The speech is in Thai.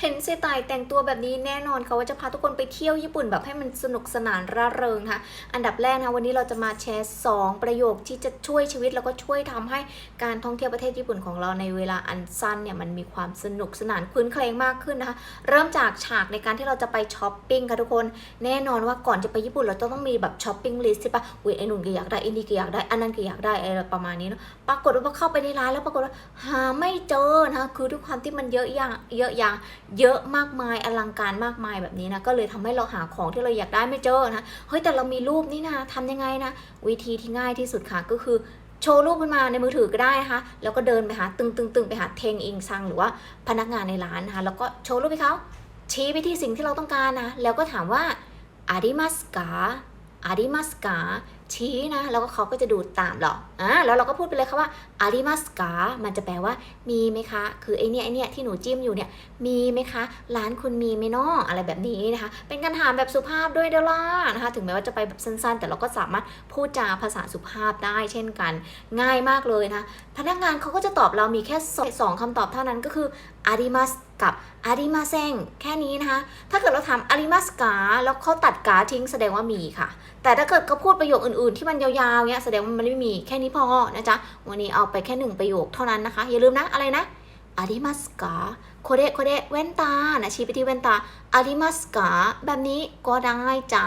เห็นเซไตแต่งตัวแบบนี้แน่นอนค่ะว่าจะพาทุกคนไปเที่ยวญี่ปุ่นแบบให้มันสนุกสนานร่าเริงนะคะอันดับแรกนะคะวันนี้เราจะมาแชร์ 2 ประโยคที่จะช่วยชีวิตแล้วก็ช่วยทำให้การท่องเที่ยวประเทศญี่ปุ่นของเราในเวลาอันสั้นเนี่ยมันมีความสนุกสนานคลื้นเครงมากขึ้นนะคะ เริ่มจากฉากในการที่เราจะไปช้อปปิ้งค่ะทุกคนแน่นอนว่าก่อนจะไปญี่ปุ่นเราจะต้องมีแบบช้อปปิ้งลิสต์ใช่ปะอุ้ยไอ้หนุ่นก็อยากได้ไอ้นี่ก็อยากได้อันนั้นก็อยากได้อะไรประมาณนี้เนาะปรากฏว่าเข้าไปในร้านแล้วปรากฏว่าหาไม่เจอนะคะคือด้วยความที่มันเยอะอย่างเยอะอย่างเยอะมากมายอลังการมากมายแบบนี้นะก็เลยทำให้เราหาของที่เราอยากได้ไม่เจอนะเฮ้ยแต่เรามีรูปนี่นะทำยังไงนะวิธีที่ง่ายที่สุดค่ะก็คือโชว์รูปขึ้นมาในมือถือก็ได้นะคะ แล้วก็เดินไปหาตึงตึงตึงไปหาเทงอิงซังหรือว่าพนักงานในร้านนะคะแล้วก็โชว์รูปให้เขาชี้ไปที่สิ่งที่เราต้องการนะ แล้วก็ถามว่าอาริมัสกาอาริมัสกาชี้นะ แล้วก็เขาก็จะดูตามเราอ่าแล้วเราก็พูดไปเลยค่ะว่าอาริมัสกามันจะแปลว่า มีไหมคะ คือไอเนี้ยไอเนี้ยที่หนูจิ้มอยู่เนี่ย มีไหมคะ ร้านคุณมีไหมเนาะอะไรแบบนี้นะคะ เป็นการถามแบบสุภาพด้วยเดอล่านะคะ ถึงแม้ว่าจะไปแบบสั้นๆ แต่เราก็สามารถพูดจาภาษาสุภาพได้เช่นกัน ง่ายมากเลยนะคะพนักงานเขาก็จะตอบเรามีแค่สองสองคำตอบเท่านั้นก็คืออาริมัสกับอาริมาเซงแค่นี้นะคะ ถ้าเกิดเราถามอาริมัสกาแล้วเขาตัดกาทิ้งแสดงว่ามีค่ะ แต่ถ้าเกิดเขาพูดประโยคอื่นอื่นๆที่มันยาวๆเนี้ยแสดงว่ามันไม่มีแค่นี้พอนะจ๊ะวันนี้เอาไปแค่หนึ่งประโยคเท่านั้นนะคะ อย่าลืมนะอะไรนะอาริมัสกาโคเดโคเดแว่นตานะชี้ไปที่แว่นตาอาริมัสกาแบบนี้ก็ได้จ้า